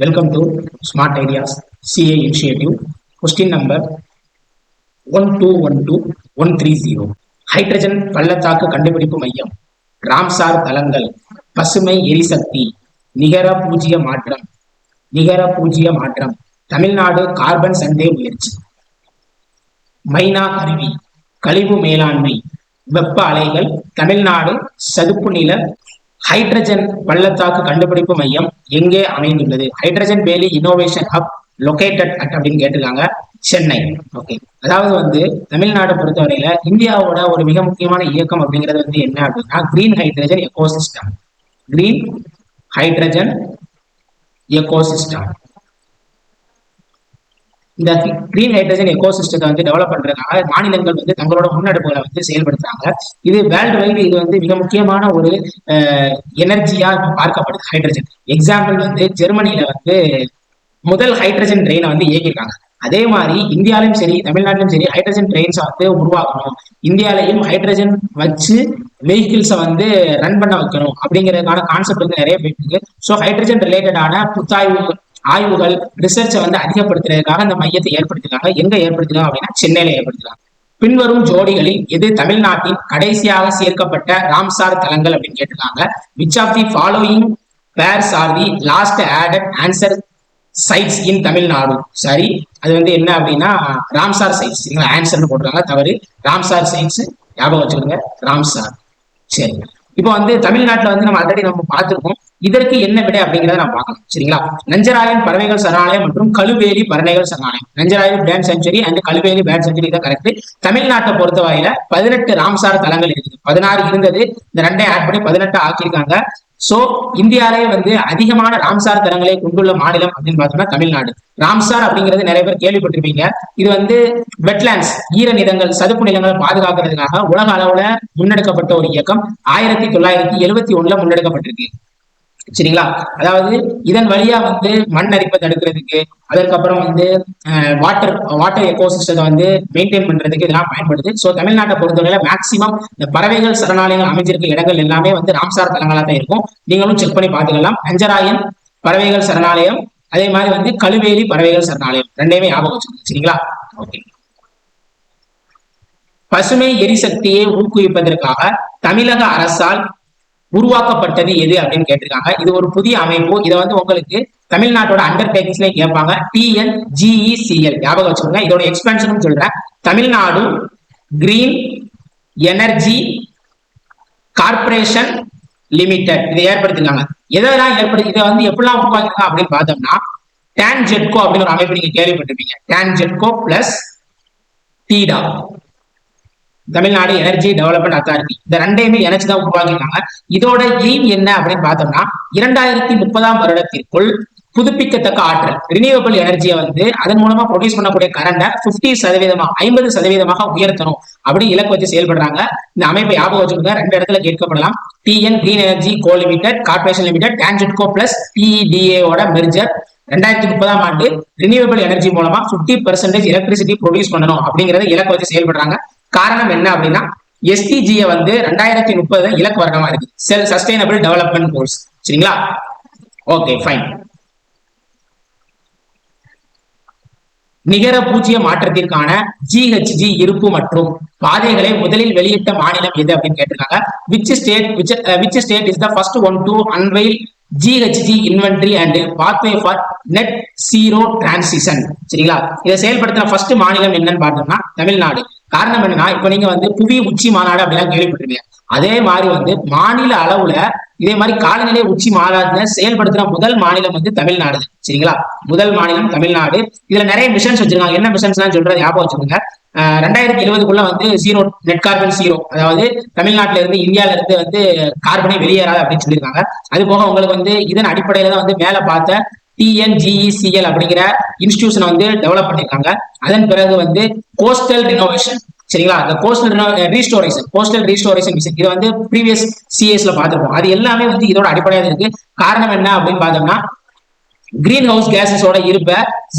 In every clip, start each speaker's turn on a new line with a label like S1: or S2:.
S1: Welcome to Smart Ideas CA Initiative. Question number 1212130. Hydrogen பள்ளத்தாக்கு கண்டுபிடிப்பு மையம். ராம்சார் தளங்கள் பசுமை எரிசக்தி. நிகர பூஜ்ஜிய மாற்றம். நிகர பூஜ்ஜிய மாற்றம். தமிழ்நாடு கார்பன் சந்தே முயற்சி. மைனா கருவி கழிவு மேலாண்மை. வெப்ப அலைகள். தமிழ்நாடு சதுப்பு நில ஹைட்ரஜன் பள்ளத்தாக்கு கண்டுபிடிப்பு மையம் எங்கே அமைந்துள்ளது? ஹைட்ரஜன் வேலி இனோவேஷன் ஹப் லொகேட்டட் அட் அப்படின்னு கேட்டிருக்காங்க. சென்னை. ஓகே அதாவது வந்து தமிழ்நாடு பொறுத்தவரையில இந்தியாவோட ஒரு மிக முக்கியமான இயக்கம் அப்படிங்கிறது வந்து என்ன அப்படின்னா green hydrogen ecosystem green hydrogen ecosystem இந்த கிரீன் ஹைட்ரஜன் எக்கோசிஸ்டத்தை வந்து டெவலப் பண்றதுக்காக மாநிலங்கள் வந்து தங்களோட முன்னெடுப்புகளை வந்து செயல்படுத்துறாங்க. இது வேர்ல்டு வைடு இது வந்து மிக முக்கியமான ஒரு எனர்ஜியா பார்க்கப்படுது ஹைட்ரஜன் எக்ஸாம்பிள் வந்து ஜெர்மனியில வந்து முதல் ஹைட்ரஜன் ட்ரெயினை வந்து இயக்கியிருக்காங்க. அதே மாதிரி இந்தியாலையும் சரி தமிழ்நாட்டிலும் சரி ஹைட்ரஜன் ட்ரெயின்ஸை வந்து உருவாக்கணும். இந்தியாலையும் ஹைட்ரஜன் வச்சு வெஹிக்கிள்ஸை வந்து ரன் பண்ண வைக்கணும். அப்படிங்கிறதுக்கான கான்செப்ட் வந்து நிறைய போயிட்டு இருக்கு. ஸோ ஹைட்ரஜன் ரிலேட்டடான புத்தாய்வு ஆய்வுகள் ரிசர்ச்சை வந்து அதிகப்படுத்துறதுக்காக அந்த மையத்தை ஏற்படுத்தினாங்க எங்க ஏற்படுத்திருக்காங்க அப்படின்னா சென்னையில ஏற்படுத்தினாங்க பின்வரும் ஜோடிகளில் எது தமிழ்நாட்டின் கடைசியாக சேர்க்கப்பட்ட ராம்சார் தலங்கள் அப்படின்னு கேட்டிருக்காங்க. Which of the following pairs are the last added Ramsar sites in Tamil Nadu சரி அது வந்து என்ன அப்படின்னா ராம்சார் சைட்ஸ் ஆன்சர்னு போட்டுருக்காங்க. தவறு. ராம்சார் சைட்ஸ் ஞாபகம் வச்சுக்கோங்க. ராம்சார். சரி. இப்போ வந்து தமிழ்நாட்டில் வந்து நம்ம ஆல்ரெடி நம்ம பார்த்துருக்கோம். இதற்கு என்ன விடை அப்படிங்கிறத நான் பார்க்கலாம் சரிங்களா? நஞ்சராயன் பறவைகள் சரணாலயம் மற்றும் கழுவேலி பறவைகள் சரணாலயம். Nanjarayan bird sanctuary and Kazhuveli bird sanctuary தான் கரெக்ட் தமிழ்நாட்டை பொறுத்தவரையில பதினெட்டு ராம்சார் தலங்கள் இருக்குது. பதினாறு இருந்தது. இந்த ரெண்டையும் ஆட் பண்ணி பதினெட்டு ஆக்கியிருக்காங்க. சோ இந்தியாவிலே வந்து அதிகமான ராம்சார் தலங்களை கொண்டுள்ள மாநிலம் அப்படின்னு பார்த்தோம்னா தமிழ்நாடு. ராம்சார் அப்படிங்கிறது நிறைய பேர் கேள்விப்பட்டிருப்பீங்க. இது வந்து வெட்லாண்ட்ஸ் ஈர நிலங்கள் சதுப்பு நிலங்களை பாதுகாக்கிறதுக்காக உலக அளவுல முன்னெடுக்கப்பட்ட ஒரு இயக்கம். ஆயிரத்தி தொள்ளாயிரத்தி எழுபத்தி ஒண்ணுல முன்னெடுக்கப்பட்டிருக்கு. சரிங்களா? அதாவது இதன் வழியா வந்து மண் அரிப்பை தடுக்கிறதுக்கு அதற்கப்புறம் வந்து வாட்டர் வாட்டர் எக்கோசிஸ்டத்தை வந்து மெயின்டைன் பண்றதுக்கு இதெல்லாம் பயன்படுது. ஸோ தமிழ்நாட்டை பொறுத்தவரையில மேக்சிமம் இந்த பறவைகள் சரணாலயங்கள் அமைஞ்சிருக்க இடங்கள் எல்லாமே வந்து ராம்சார் தலங்களா தான் இருக்கும். நீங்களும் செக் பண்ணி பார்த்துக்கலாம். அஞ்சராயன் பறவைகள் சரணாலயம் அதே மாதிரி வந்து கழுவேலி பறவைகள் சரணாலயம். ரெண்டையுமே ஞாபகம் வச்சுக்கோங்க சரிங்களா? ஓகே பசுமை எரிசக்தியை ஊக்குவிப்பதற்காக தமிழக அரசால் உருவாக்கப்பட்டது எது அப்படின்னு கேட்டிருக்காங்க. இது ஒரு புதிய அமைப்பு. இதை வந்து உங்களுக்கு தமிழ்நாட்டோட அண்டர்டேக்கிங்ஸ்ல கேட்பாங்க. டிஎன்ஜிஇசிஎல் ஞாபகம் வச்சுக்கோங்க. இதோட எக்ஸ்பென்ஷன் சொல்றேன். Tamil Nadu green energy corporation limited இதை ஏற்படுத்திருக்காங்க. எதெல்லாம் ஏற்படுத்தி இதை வந்து எப்படிலாம் உருவாக்கிருக்காங்க அப்படின்னு பார்த்தோம்னா டேன் ஜெட்கோ அப்படின்னு ஒரு அமைப்பு நீங்க கேள்விப்பட்டிருப்பீங்க. TANGEDCO plus TEDA Tamil Nadu energy development authority இந்த ரெண்டையுமே இணைச்சு தான் உருவாக்கிருக்காங்க இதோட எய்ம் என்ன அப்படின்னு பார்த்தோம்னா இரண்டாயிரத்தி முப்பதாம் வருடத்திற்குள் புதுப்பிக்கத்தக்க ஆற்றல் ரினியூவபிள் எனர்ஜியை வந்து அதன் மூலமா ப்ரொடியூஸ் பண்ணக்கூடிய கரண்டை பிப்டி சதவீதமா ஐம்பது சதவீதமாக உயர்த்தணும் அப்படி இலக்கு வச்சு செயல்படுறாங்க. இந்த அமைப்பை ஞாபகம் வச்சுக்கோங்க. ரெண்டு இடத்துல கேட்கப்படலாம். TN green energy co limited corporation limited TANGEDCO plus டிஇடிஏவோட merger ரெண்டாயிரத்தி முப்பதாம் ஆண்டு ரினியூவபிள் எனர்ஜி மூலமா பிப்டி பெர்சன்டேஜ் எலக்ட்ரிசிட்டி ப்ரொடியூஸ் பண்ணணும் அப்படிங்கறத இலக்கு வச்சு செயல்படுறாங்க. காரணம் என்ன அப்படின்னா எஸ்டிஜியை வந்து ரெண்டாயிரத்தி முப்பது இலக்கு வருடமா இருக்கு. செல் சஸ்டைனபிள் டெவலப்மெண்ட் கோல்ஸ் சரிங்களா? ஓகே ஃபைன் நிகர பூஜ்ஜிய மாற்றத்திற்கான ஜிஹெச்ஜி இருப்பு மற்றும் பாதைகளை முதலில் வெளியிட்ட மாநிலம் எது அப்படின்னு கேட்டிருக்காங்க. Which state which which state is the first one to unveil GHG inventory and pathway for net zero transition சரிங்களா? இதை செயல்படுத்தின ஃபர்ஸ்ட் மாநிலம் என்னன்னு பார்த்தோம்னா தமிழ்நாடு. காரணம் என்னன்னா இப்ப நீங்க வந்து புவி உச்சி மாநாடு அப்படிலாம் கேள்விப்பட்டிருக்கீங்க. அதே மாதிரி வந்து மாநில அளவுல இதே மாதிரி காலநிலை உச்சி மாநாடுல செயல்படுத்துற முதல் மாநிலம் வந்து தமிழ்நாடு சரிங்களா? முதல் மாநிலம் தமிழ்நாடு. இதுல நிறைய மிஷன்ஸ் வச்சிருக்காங்க. என்ன மிஷன்ஸ் சொல்றது ஞாபகம் வச்சுக்கோங்க. ரெண்டாயிரத்தி இருபதுக்குள்ள வந்து ஜீரோ நெட் கார்பன் ஜீரோ அதாவது தமிழ்நாட்டில இருந்து இந்தியால இருந்து வந்து கார்பனே வெளியேறாது அப்படின்னு சொல்லியிருக்காங்க. அது போக உங்களுக்கு வந்து இதன் அடிப்படையில தான் வந்து மேல பார்த்த டிஎன்ஜிஇசிஎல் அப்படிங்கிற இன்ஸ்டிடியூஷனை வந்து டெவலப் பண்ணிருக்காங்க. அதன் பிறகு வந்து கோஸ்டல் ரினோவேஷன் சரிங்களா? அந்த coastal restoration coastal restoration mission இது வந்து ப்ரீவியஸ் சிஎஸ்ல பார்த்துருப்போம். அது எல்லாமே வந்து இதோட அடிப்படையாக இருக்கு. காரணம் என்ன அப்படின்னு பார்த்தோம்னா கிரீன் ஹவுஸ் கேசஸோட இருப்ப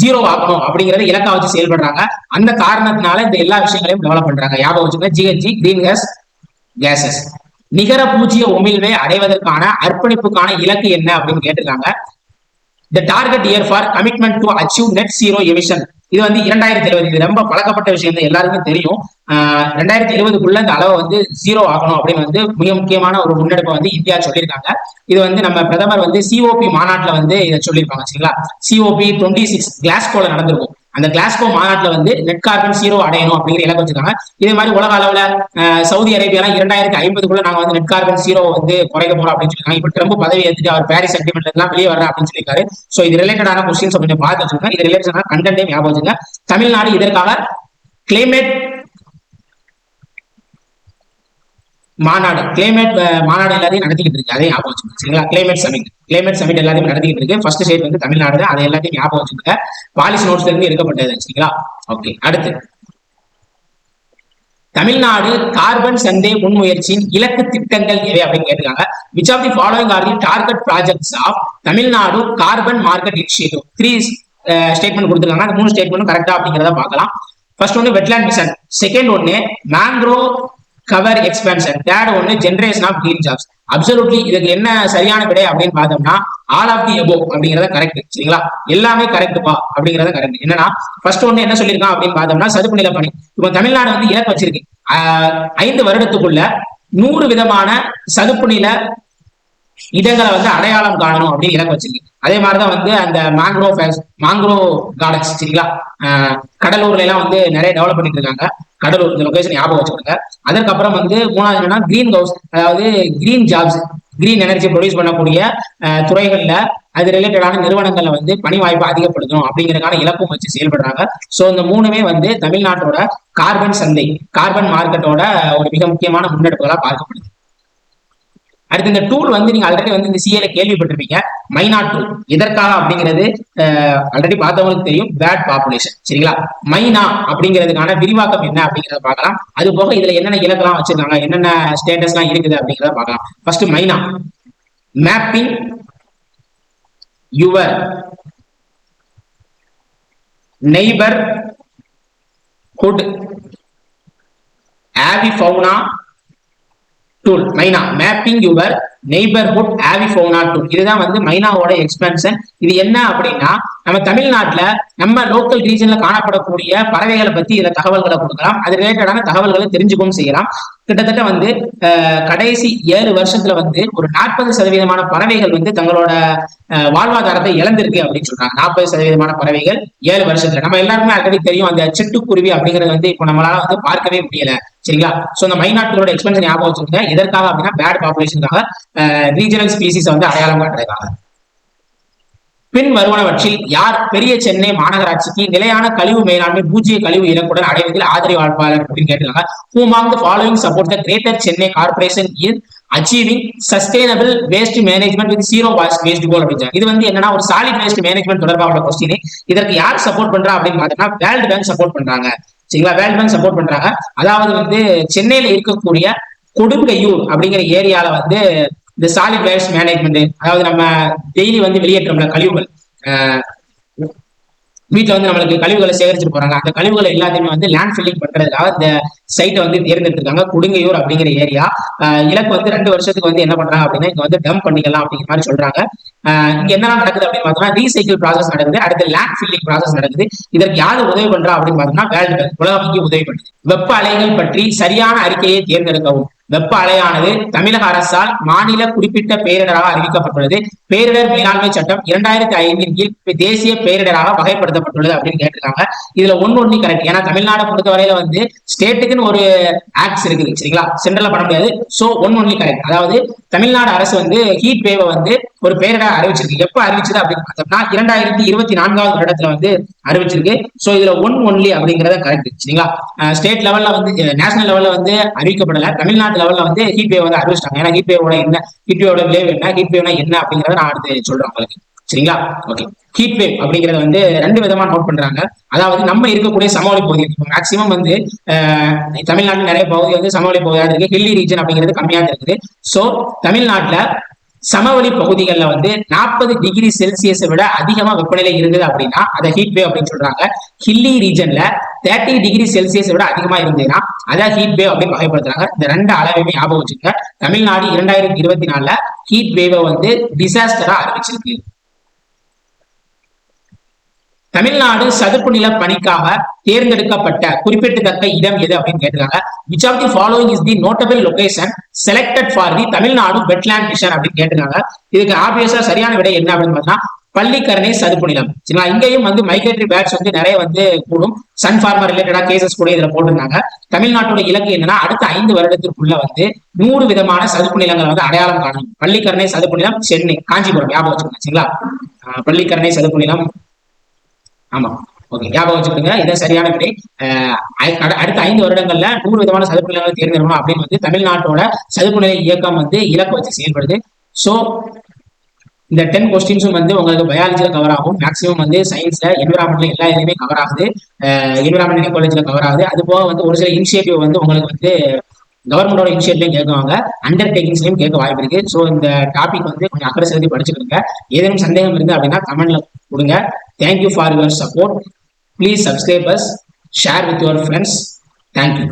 S1: ஜீரோ ஆகணும் அப்படிங்கறத இலக்கா வச்சு செயல்படுறாங்க. அந்த காரணத்தினால இந்த எல்லா விஷயங்களையும் டெவலப் பண்றாங்க. ஞாபகம் வச்சுக்கோங்க ஜிஹெச்ஜி கிரீன் கேஸ் கேசஸ் நிகர பூஜ்ஜிய உமிழ்வை அடைவதற்கான அர்ப்பணிப்புக்கான இலக்கு என்ன அப்படின்னு கேட்டிருக்காங்க. The target year for commitment to achieve net zero emission இது வந்து இரண்டாயிரத்தி இருபது. இது ரொம்ப பழக்கப்பட்ட விஷயம் தான் எல்லாருக்கும் தெரியும். ரெண்டாயிரத்தி இருபதுக்குள்ள இந்த அளவை வந்து ஜீரோ ஆகணும் அப்படின்னு வந்து மிக முக்கியமான ஒரு முன்னெடுப்பை வந்து இந்தியா சொல்லியிருக்காங்க. இது வந்து நம்ம பிரதமர் வந்து சிஓபி மாநாட்டில் வந்து இதை சொல்லியிருப்பாங்க சரிங்களா? சிஓபி டுவெண்ட்டி சிக்ஸ் கிளாஸ்கோல நடந்திருக்கும். அந்த கிளாஸ்கோ மாநாட்டுல வந்து நெட் கார்பன் சீரோ அடையணும் அப்படிங்கிற இலக்கு வச்சிருக்காங்க. இதே மாதிரி உலக அளவுல சவுதி அரேபியாலாம் இரண்டாயிரத்தி ஐம்பதுக்குள்ள நாங்க வந்து நெட் கார்பன் சீரோ வந்து குறைக்க போறோம் அப்படின்னு சொல்லிருக்காங்க இப்ப ட்ரம்ப் பதவி ஏற்றுட்டு அவர் பாரிஸ் அக்ரிமெண்ட் எல்லாம் வெளியே வரேன் அப்படின்னு சொல்லியிருக்காரு. சோ இது ரிலேட்டடான கொஸ்டின்ஸ் கொஞ்சம் பார்த்து வச்சிருக்கேன். இது ரிலேட்டடான கண்டென்ட்டையும் ஞாபகம் வச்சுங்க தமிழ்நாடு இதற்காக கிளைமேட் மாநாடு. கிளைமேட் மாநாடு எல்லாத்தையும் நடத்திக்கிட்டு இருக்கு. அதே ஞாபகம் வச்சுக்கோங்க. சரிங்களா? கிளைமேட் சமிட் கிளைமேட் சமிட் எல்லாத்தையும் நடத்திக்கிட்டு இருக்கு. ஃபர்ஸ்ட் ஸ்டேட் வந்து தமிழ்நாடு. அதை எல்லாத்தையும் ஞாபகம் வச்சுக்கோங்க. பாலிசி நோட்ஸ்ல இருந்து எடுக்கப்பட்டது. சரிங்களா? ஓகே அடுத்து. தமிழ்நாடு கார்பன் சந்தை முன்முயற்சியின் இலக்கு திட்டங்கள் எவை அப்படின்னு கேட்டிருக்காங்க. Which of the following are the target projects of Tamil Nadu carbon market initiative three statement கொடுத்துருக்காங்க. அந்த மூணு ஸ்டேட்மெண்ட் கரெக்டா அப்படிங்கிறத பார்க்கலாம். ஃபர்ஸ்ட் ஒன்று வெட்லேண்ட் மிஷன் செகண்ட் ஒன்று மேங்க்ரோ கவர் எக்ஸ்பென்ஷன் தேர்ட் ஒன்று generation of green jobs absolutely இதுக்கு என்ன சரியான விடை அப்படின்னு பார்த்தோம்னா ஆல் ஆஃப் தி எபோ அப்படிங்கறத கரெக்ட் சரிங்களா? எல்லாமே கரெக்ட்பா அப்படிங்கறத கரெக்ட் என்னன்னா ஃபர்ஸ்ட் ஒன்று என்ன சொல்லியிருக்கான் அப்படின்னு பார்த்தோம்னா சதுப்பு நில பணி. இப்போ தமிழ்நாடு வந்து இலக்கு வச்சிருக்கு. ஆஹ் ஐந்து வருடத்துக்குள்ள நூறு விதமான சதுப்பு நில இடங்களை வந்து அடையாளம் காணணும் அப்படின்னு இலக்கு வச்சிருக்கு. அதே மாதிரிதான் வந்து அந்த மேங்க்ரோ மேங்க்ரோ கார்டன்ஸ் சரிங்களா? கடலூர்ல எல்லாம் வந்து நிறைய டெவலப் பண்ணிட்டு இருக்காங்க. கடலூர் இந்த லொகேஷன் ஞாபகம் வச்சுக்கோங்க. அதற்கப்புறம் வந்து மூணாவது என்னன்னா கிரீன் ஹவுஸ் அதாவது green jobs green energy produce பண்ணக்கூடிய துறைகள்ல அது ரிலேட்டடான நிறுவனங்கள்ல வந்து பணி வாய்ப்பை அதிகப்படுத்தணும் அப்படிங்கறதுக்கான இலக்கும் வச்சு செயல்படுறாங்க. ஸோ இந்த மூணுமே வந்து தமிழ்நாட்டோட கார்பன் சந்தை கார்பன் மார்க்கெட்டோட ஒரு மிக முக்கியமான முன்னெடுப்புகளாக பார்க்கப்படுது. அடுத்து இந்த டூல் வந்து நீங்க ஆல்ரெடி வந்து இந்த சிஏல கேள்விப்பட்டிருப்பீங்க. மைனா டூல் இதற்காக அப்படிங்கிறது ஆல்ரெடி பார்த்தவங்களுக்கு தெரியும். பேட் பாப்புலேஷன் சரிங்களா? மைனா அப்படிங்கிறதுக்கான விரிவாக்கம் என்ன அப்படிங்கறத பார்க்கலாம். அது போக இதுல என்னென்ன இலக்கெல்லாம் வச்சிருக்காங்க என்னென்ன ஸ்டேட்டஸ்லாம் இருக்குது அப்படிங்கிறத பார்க்கலாம். First Myna mapping your neighbourhood avifauna tool Myna mapping your neighbourhood avifauna tool இதுதான் வந்து மைனாவோட எக்ஸ்பென்ஷன் இது என்ன அப்படின்னா நம்ம தமிழ்நாட்டுல நம்ம லோக்கல் ரீஜன்ல காணப்படக்கூடிய பறவைகளை பத்தி இதுல தகவல்களை கொடுக்கலாம். அது ரிலேட்டடான தகவல்களை தெரிஞ்சுக்கவும் செய்யலாம். கிட்டத்தட்ட வந்து கடைசி ஏழு வருஷத்துல வந்து ஒரு நாற்பது சதவீதமான பறவைகள் வந்து தங்களோட வாழ்வாதாரத்தை இழந்திருக்கு அப்படின்னு சொல்றாங்க. நாற்பது சதவீதமான பறவைகள் ஏழு வருஷத்துல. நம்ம எல்லாருக்குமே ஆல்ரெடி தெரியும் அந்த சிட்டுக்குருவி அப்படிங்கிறது வந்து இப்போ நம்மளால வந்து பார்க்கவே முடியல. சரிங்களா? சோ இந்த மைனாட்டுகளோட எக்ஸ்பென்ஷன் ஞாபகம் வச்சுக்கோங்க. எதற்காக அப்படின்னா பேட் பாப்புலேஷனுக்காக ரீஜனல் ஸ்பீசிஸ் வந்து அடையாளம் காட்டுறதுக்காக. பின் வருவனவற்றில் யார் பெரிய சென்னை மாநகராட்சிக்கு நிலையான கழிவு மேலாண்மை பூஜ்ஜிய கழிவு இலக்குடன் அடைவதில் ஆதரவாளர் அப்படின்னு கேட்டிருக்காங்க. Who among the following support the greater Chennai corporation in achieving sustainable waste management with zero waste waste goal அப்படின்னு இது வந்து என்னன்னா ஒரு சாலிட் வேஸ்ட் மேனேஜ்மெண்ட் தொடர்பாக உள்ள கொஸ்டின் இதற்கு யார் சப்போர்ட் பண்றா அப்படின்னு பார்த்தோம்னா வேர்ல்டு பேங்க் சப்போர்ட் பண்றாங்க. சரிங்களா? வேர்ல்ட் பேங்க் சப்போர்ட் பண்றாங்க. அதாவது வந்து சென்னையில இருக்கக்கூடிய கொடுங்கையூர் அப்படிங்கிற ஏரியால வந்து இந்த சாலிட் வேஸ்ட் மேனேஜ்மெண்ட் அதாவது நம்ம டெய்லி வந்து வெளியேற்றோம்ல கழிவுகள் வீட்டுல வந்து நம்மளுக்கு கழிவுகளை சேகரிச்சுட்டு போறாங்க. அந்த கழிவுகளை எல்லாத்தையுமே வந்து லேண்ட் ஃபில்லிங் பண்றதுக்காக இந்த சைட்டை வந்து தேர்ந்தெடுத்திருக்காங்க. குடுங்கையூர் அப்படிங்கிற ஏரியா இலக்கு வந்து ரெண்டு வருஷத்துக்கு வந்து என்ன பண்றாங்க அப்படின்னா இங்க வந்து டம்ப் பண்ணிக்கலாம் அப்படிங்கிற மாதிரி சொல்றாங்க. ஆஹ் இங்க என்னெல்லாம் நடக்குது அப்படின்னு பார்த்தோம்னா ரீசைக்கிள் ப்ராசஸ் நடக்குது. அடுத்து லேண்ட் ஃபில்லிங் ப்ராசஸ் நடக்குது. இதற்கு யாரு உதவி பண்றா அப்படின்னு பார்த்தோம்னா வேர்ல்டு பேங்க் உலக வங்கி உதவி பண்ணுது. வெப்ப அலைகள் பற்றி சரியான அறிக்கையை தேர்ந்தெடுக்கவும். வெப்ப அலையானது தமிழக அரசால் மாநில குறிப்பிட்ட பேரிடராக அறிவிக்கப்பட்டுள்ளது. பேரிடர் மேலாண்மை சட்டம் இரண்டாயிரத்தி ஐந்தின் கீழ் தேசிய பேரிடராக வகைப்படுத்தப்பட்டுள்ளது அப்படின்னு கேட்டிருக்காங்க. இதுல ஒன்னு ஒண்ணு கரெக்ட் ஏன்னா தமிழ்நாடு பொறுத்தவரையில வந்து ஸ்டேட்டுக்குன்னு ஒரு ஆக்ட்ஸ் இருக்குது சரிங்களா? சென்ட்ரல்ல பண்ண முடியாது. சோ ஒன் ஒன்லி கரெக்ட் அதாவது தமிழ்நாடு அரசு வந்து ஹீட் வேவை வந்து ஒரு பேரிடர் அறிவிச்சிருக்கு. எப்ப அறிவிச்சது அப்படின்னு பார்த்தோம்னா இரண்டாயிரத்தி இருபத்தி நான்காவது வருடத்துல வந்து அறிவிச்சிருக்கு. சோ இதுல ஒன் ஒன்லி அப்படிங்கறத கரெக்ட் சரிங்களா? ஸ்டேட் லெவல்ல வந்து நேஷனல் லெவல்ல வந்து அறிவிக்கப்படல. தமிழ்நாட்டு லெவல்ல வந்து ஹீட் வந்து அறிவிச்சிட்டாங்க. ஏன்னா ஹீட் என்ன ஹீட் விளைவு என்ன ஹீட் என்ன அப்படிங்கறத நான் அடுத்து சொல்றேன் உங்களுக்கு. சரிங்களா? ஓகே ஹீட் வேவ் அப்படிங்கறத வந்து ரெண்டு விதமா நோட் பண்றாங்க. அதாவது நம்ம இருக்கக்கூடிய சமவெளி பகுதி. மேக்சிமம் வந்து தமிழ்நாட்டில் தமிழ்நாட்டுல நிறைய பகுதி வந்து சமவெளி பகுதியாக இருக்கு. ஹில்லி ரீஜன் அப்படிங்கிறது கம்மியாக இருக்குது. சோ தமிழ்நாட்டுல சமவெளி பகுதிகளில் வந்து நாற்பது டிகிரி செல்சியஸை விட அதிகமா வெப்பநிலை இருந்தது அப்படின்னா அதை ஹீட் வேவ் அப்படின்னு சொல்றாங்க. ஹில்லி ரீஜன்ல தேர்ட்டி டிகிரி செல்சியஸை விட அதிகமா இருந்ததுன்னா அதை ஹீட் வேவ் அப்படின்னு வகைப்படுத்துறாங்க. இந்த ரெண்டு அளவையுமே ஞாபகம் வச்சுக்க தமிழ்நாடு இரண்டாயிரத்தி இருபத்தி நாலுல ஹீட் வேவை வந்து டிசாஸ்டரா அறிவிச்சிருக்கு. தமிழ்நாடு சதுப்பு நில பணிக்காக தேர்ந்தெடுக்கப்பட்ட குறிப்பிடத்தக்க இடம் எது அப்படின்னு கேட்டிருக்காங்க. Which of the following is the notable location selected for the Tamil Nadu wetland mission அப்படின்னு கேட்டிருக்காங்க. இதுக்கு ஆப்வியஸா சரியான விடை என்ன அப்படின்னு பார்த்தா பள்ளிக்கரணை சதுப்பு நிலம். சரிங்களா? இங்கேயும் வந்து மைக்ரேட்டரி பேட்ஸ் வந்து நிறைய வந்து கூடும். சன் ஃபார்மர் ரிலேட்டடா கேசஸ் கூட இதுல போட்டிருந்தாங்க. தமிழ்நாட்டோட இலக்கு என்னன்னா அடுத்த ஐந்து வருடத்திற்குள்ள வந்து நூறு விதமான சதுப்பு நிலங்களை வந்து அடையாளம் காணணும் பள்ளிக்கரணை சதுப்பு நிலம் சென்னை காஞ்சிபுரம் ஞாபகம் வச்சுக்கோங்க. சரிங்களா? ஆஹ் பள்ளிக்கரணை சதுப்பு நிலம் ஆமா. ஓகே ஞாபகம் வச்சுக்கோங்க. இதான் சரியான விடை. அடுத்த ஐந்து வருடங்கள்ல நூறு விதமான சதுப்பு நிலங்களை தேர்ந்தெடுக்கணும் அப்படின்னு வந்து தமிழ்நாட்டோட சதுப்பு நிலை இயக்கம் வந்து இலக்கு வச்சு செயல்படுது. ஸோ இந்த டென் கொஸ்டின்ஸும் வந்து உங்களுக்கு பயாலஜியில் கவர் ஆகும். மேக்ஸிமம் வந்து சயின்ஸ்ல என்விரான்மெண்ட்ல எல்லா இதுலையுமே கவர் ஆகுது. என்விரான்மெண்ட் காலேஜ்ல கவர் ஆகுது. அது போக வந்து ஒரு சில இனிஷியேட்டிவ் வந்து உங்களுக்கு வந்து கவர்மெண்டோட இனிஷியேட்டிவ்லையும் கேட்குவாங்க அண்டர்டேக்கிங்ஸ்லையும் கேட்க வாய்ப்பு இருக்கு. ஸோ இந்த டாபிக் வந்து கொஞ்சம் அக்கறை செலுத்தி படிச்சுக்கிடுங்க. ஏதேனும் சந்தேகம் இருந்து அப்படின்னா கமெண்ட்ல கொடுங்க. Thank you for your support please subscribers share with your friends thank you